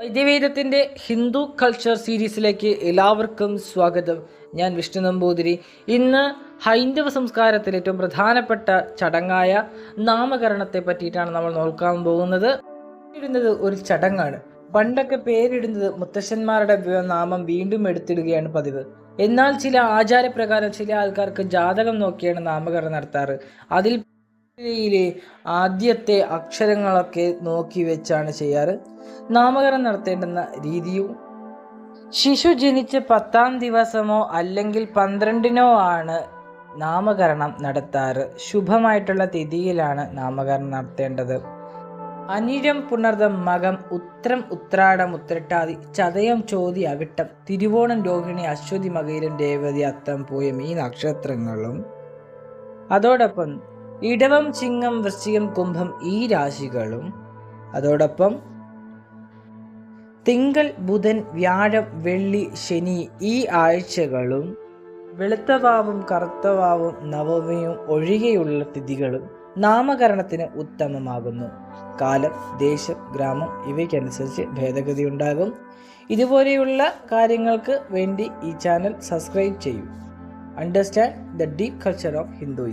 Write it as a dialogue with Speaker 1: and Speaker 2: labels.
Speaker 1: വൈദ്യവേദത്തിന്റെ Hindu culture സീരീസിലേക്ക് എല്ലാവർക്കും സ്വാഗതം. ഞാൻ വിഷ്ണു നമ്പൂതിരി. ഇന്ന് ഹൈന്ദവ സംസ്കാരത്തിൽ ഏറ്റവും പ്രധാനപ്പെട്ട ചടങ്ങായ നാമകരണത്തെ പറ്റിയിട്ടാണ് നമ്മൾ നോക്കാൻ പോകുന്നത്. ഇടുന്നത് ഒരു ചടങ്ങാണ്. പണ്ടൊക്കെ പേരിടുന്നത് മുത്തശ്ശന്മാരുടെ നാമം വീണ്ടും എടുത്തിടുകയാണ് പതിവ്. എന്നാൽ ചില ആചാരപ്രകാരം ചില ആൾക്കാർക്ക് ജാതകം നോക്കിയാണ് നാമകരണം നടത്താറ്. അതിൽ യിലെ ആദ്യത്തെ അക്ഷരങ്ങളൊക്കെ നോക്കി വെച്ചാണ് ചെയ്യാറ്. നാമകരണം നടത്തേണ്ടുന്ന രീതിയും ശിശു ജനിച്ച് പത്താം ദിവസമോ അല്ലെങ്കിൽ പന്ത്രണ്ടിനോ ആണ് നാമകരണം നടത്താറ്. ശുഭമായിട്ടുള്ള തിഥിയിലാണ് നാമകരണം നടത്തേണ്ടത്. അനിരം പുണർദം മകം ഉത്രം ഉത്രാടം ഉത്രട്ടാതി ചതയം ചോതി അവിട്ടം തിരുവോണം രോഹിണി അശ്വതി മകയിലും രേവതി അത്തം പൂയം ഈ നക്ഷത്രങ്ങളും. അതോടൊപ്പം ഇടവം ചിങ്ങം വൃശ്ചികം കുംഭം ഈ രാശികളും. അതോടൊപ്പം തിങ്കൾ ബുധൻ വ്യാഴം വെള്ളി ശനി ഈ ആഴ്ചകളും വെളുത്തവാവും കറുത്തവാവും നവമിയും ഒഴികെയുള്ള തിഥികളും നാമകരണത്തിന് ഉത്തമമാകുന്നു. കാലം ദേശം ഗ്രാമം ഇവയ്ക്കനുസരിച്ച് ഭേദഗതി ഉണ്ടാകും. ഇതുപോലെയുള്ള കാര്യങ്ങൾക്ക് വേണ്ടി ഈ ചാനൽ സബ്സ്ക്രൈബ് ചെയ്യൂ. Understand the deep culture of Hinduism.